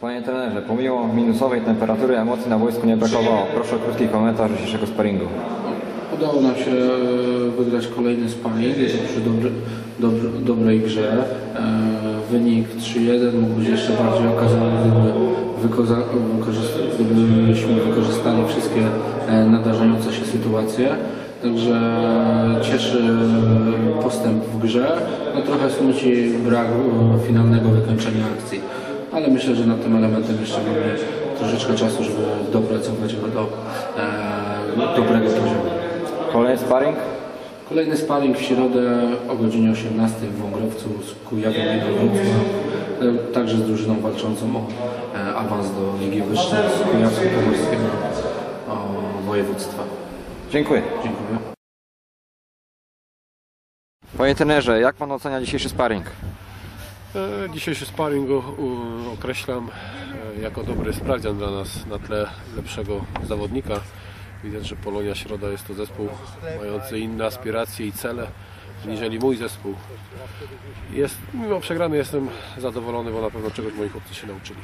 Panie trenerze, pomimo minusowej temperatury emocji na wojsku nie brakowało. Proszę o krótki komentarz dzisiejszego sparingu. Udało nam się e, wygrać kolejny sparring, przy dobry, dobry, dobrej grze. E, wynik 3-1 mógł być jeszcze bardziej okazany, gdyby gdybyśmy wykorzystali wszystkie e, nadarzające się sytuacje. Także cieszy postęp w grze. No trochę smuci brak finalnego wykończenia akcji. Ale myślę, że nad tym elementem jeszcze mamy troszeczkę czasu, żeby dopracować go do e, dobrego poziomu. Kolejny sparring? Kolejny sparring w środę o godzinie 18 w Wągrowcu z Kujawą i Wrocław. E, Także z drużyną walczącą o e, awans do Ligi Wyższej z Kujawsko-Pomorskiego o województwa. Dziękuję. Dziękuję. Panie jak pan ocenia dzisiejszy sparring? E, Dzisiejszy sparring określam e, jako dobry sprawdzian dla nas na tle lepszego zawodnika. Widać, że Polonia Środa jest to zespół mający inne aspiracje i cele niżeli mój zespół. Jest, mimo przegrany jestem zadowolony, bo na pewno czegoś moi chłopcy się nauczyli.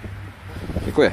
Dziękuję.